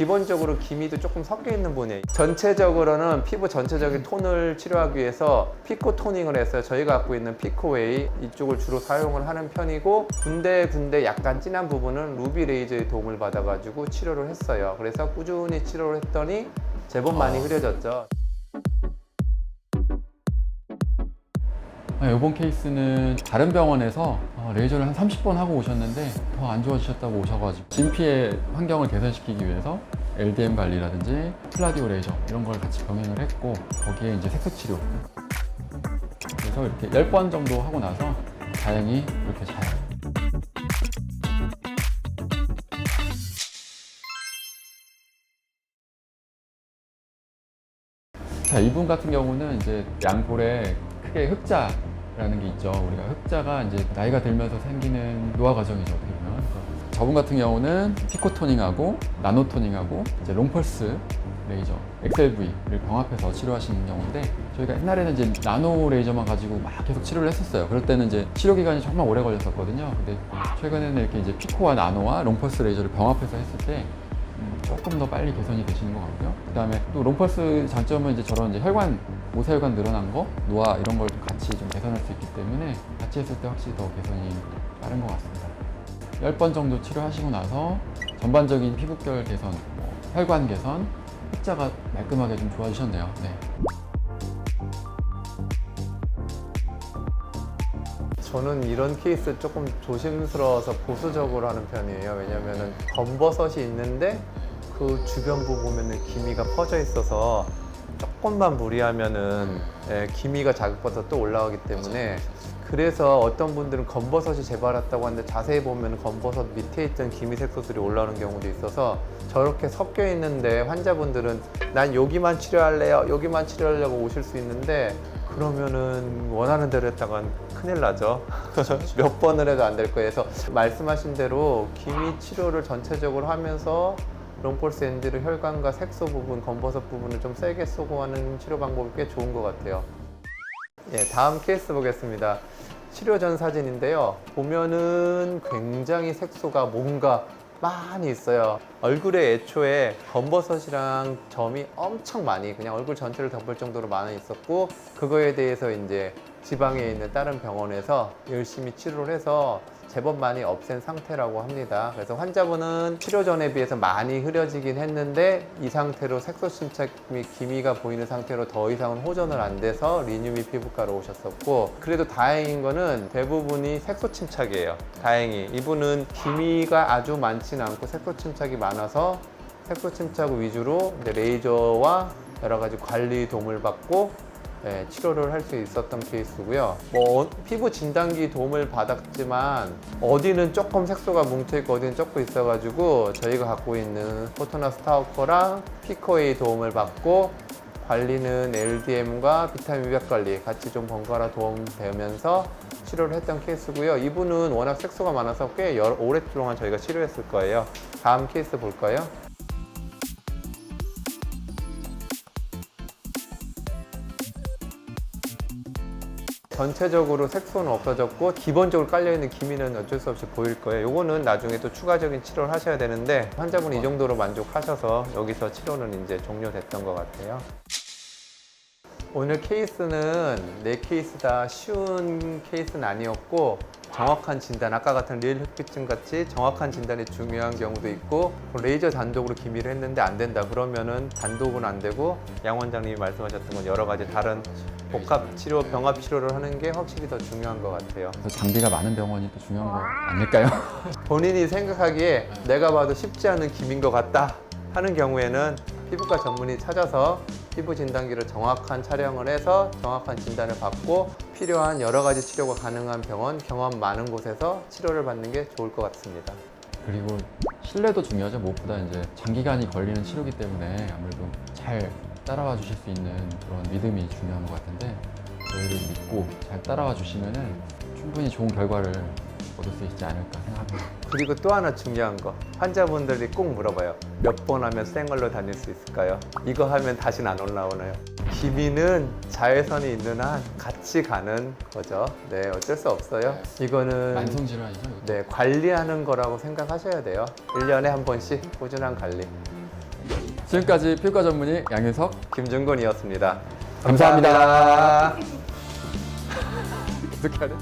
기본적으로 기미도 조금 섞여 있는 분이에요. 전체적으로는 피부 전체적인 톤을 치료하기 위해서 피코 토닝을 해서 저희가 갖고 있는 피코웨이 이쪽을 주로 사용을 하는 편이고 군데군데 약간 진한 부분은 루비 레이저의 도움을 받아 가지고 치료를 했어요. 그래서 꾸준히 치료를 했더니 제법 많이 아. 흐려졌죠. 아, 이번 케이스는 다른 병원에서 어, 레이저를 한 30번 하고 오셨는데 더 안 좋아지셨다고 오셔가지고 진피의 환경을 개선시키기 위해서 LDM 관리라든지 플라디오 레이저 이런 걸 같이 병행을 했고 거기에 이제 색소 치료. 그래서 이렇게 10번 정도 하고 나서 다행히 이렇게 잘. 자, 이분 같은 경우는 이제 양볼에 크게 흑자 라는 게 있죠. 우리가 흑자가 이제 나이가 들면서 생기는 노화 과정이죠. 어떻게 보면. 저분 같은 경우는 피코 토닝하고 나노 토닝하고 이제 롱펄스 레이저 XLV를 병합해서 치료하시는 경우인데 저희가 옛날에는 이제 나노 레이저만 가지고 막 계속 치료를 했었어요. 그럴 때는 이제 치료 기간이 정말 오래 걸렸었거든요. 근데 최근에는 이렇게 이제 피코와 나노와 롱펄스 레이저를 병합해서 했을 때 음, 조금 더 빨리 개선이 되시는 것 같고요. 그 다음에 또 롱펄스 장점은 이제 저런 이제 혈관, 모세혈관 늘어난 거, 노화 이런 걸 같이 좀 개선할 수 있기 때문에 같이 했을 때 확실히 더 개선이 빠른 것 같습니다. 10번 정도 치료하시고 나서 전반적인 피부결 개선, 뭐 혈관 개선, 흑자가 말끔하게 좀 좋아지셨네요. 네. 저는 이런 케이스 조금 조심스러워서 보수적으로 하는 편이에요. 왜냐면은 검버섯이 있는데 그 주변부 보면은 기미가 퍼져 있어서 조금만 무리하면은 예, 기미가 자극받아 또 올라오기 때문에 그래서 어떤 분들은 검버섯이 재발했다고 하는데 자세히 보면 검버섯 밑에 있던 기미 색소들이 올라오는 경우도 있어서 저렇게 섞여 있는데 환자분들은 난 여기만 치료할래요 여기만 치료하려고 오실 수 있는데 그러면은 원하는 대로 했다간 큰일 나죠 몇 번을 해도 안 될 거예요 그래서 말씀하신 대로 기미 치료를 전체적으로 하면서 롱폴스 엔드를 혈관과 색소 부분, 검버섯 부분을 좀 세게 쏘고 하는 치료 방법이 꽤 좋은 것 같아요 예, 다음 케이스 보겠습니다. 치료 전 사진인데요. 보면은 굉장히 색소가 뭔가 많이 있어요. 얼굴에 애초에 검버섯이랑 점이 엄청 많이 그냥 얼굴 전체를 덮을 정도로 많이 있었고 그거에 대해서 이제 지방에 있는 다른 병원에서 열심히 치료를 해서 제법 많이 없앤 상태라고 합니다. 그래서 환자분은 치료 전에 비해서 많이 흐려지긴 했는데 이 상태로 색소 침착 및 기미가 보이는 상태로 더 이상은 호전을 안 돼서 리뉴미 피부과로 오셨었고 그래도 다행인 거는 대부분이 색소 침착이에요. 다행히 이분은 기미가 아주 많지는 않고 색소 침착이 많아서 색소 침착 위주로 레이저와 여러 가지 관리 도움을 받고 예, 치료를 할 수 있었던 케이스고요. 뭐 어- 피부 진단기 도움을 받았지만 어디는 조금 색소가 뭉쳐있고 어디는 조금 있어가지고 저희가 갖고 있는 포토나 스타우커랑 피코의 도움을 받고 관리는 LDM과 비타민 미백 관리 같이 좀 번갈아 도움 되면서 치료를 했던 케이스고요. 이분은 워낙 색소가 많아서 꽤 여러, 오랫동안 저희가 치료했을 거예요. 다음 케이스 볼까요? 전체적으로 색소는 없어졌고 기본적으로 깔려있는 기미는 어쩔 수 없이 보일 거예요. 요거는 나중에 또 추가적인 치료를 하셔야 되는데 환자분이 이 정도로 만족하셔서 여기서 치료는 이제 종료됐던 것 같아요. 오늘 케이스는 네 케이스 다 쉬운 케이스는 아니었고 정확한 진단, 아까 같은 리을 흑비증 같이 정확한 진단이 중요한 경우도 있고 레이저 단독으로 기미를 했는데 안 된다 그러면은 단독은 안 되고 양 원장님이 말씀하셨던 건 여러 가지 다른 복합 치료, 병합 치료를 하는 게 확실히 더 중요한 것 같아요. 그래서 장비가 많은 병원이 또 중요한 거 아닐까요? 본인이 생각하기에 내가 봐도 쉽지 않은 기미인 것 같다 하는 경우에는 피부과 전문의 찾아서 피부 진단기를 정확한 촬영을 해서 정확한 진단을 받고 필요한 여러 가지 치료가 가능한 병원, 경험 많은 곳에서 치료를 받는 게 좋을 것 같습니다. 그리고 신뢰도 중요하죠. 무엇보다 이제 장기간이 걸리는 치료기 때문에 아무래도 잘 따라와 주실 수 있는 그런 믿음이 중요한 것 같은데 저희를 믿고 잘 따라와 주시면은 충분히 좋은 결과를 얻을 수 있지 않을까 생각합니다. 그리고 또 하나 중요한 거 환자분들이 꼭 물어봐요 몇 번 하면 생얼로 다닐 수 있을까요? 이거 하면 다시는 안 올라오나요? 기미는 자외선이 있는 한 같이 가는 거죠 네 어쩔 수 없어요 이거는 만성 질환이죠. 이것도. 네 관리하는 거라고 생각하셔야 돼요 1년에 한 번씩 꾸준한 관리 지금까지 피부과 전문의 양윤석 김준곤이었습니다. 감사합니다. 어떻게 하래?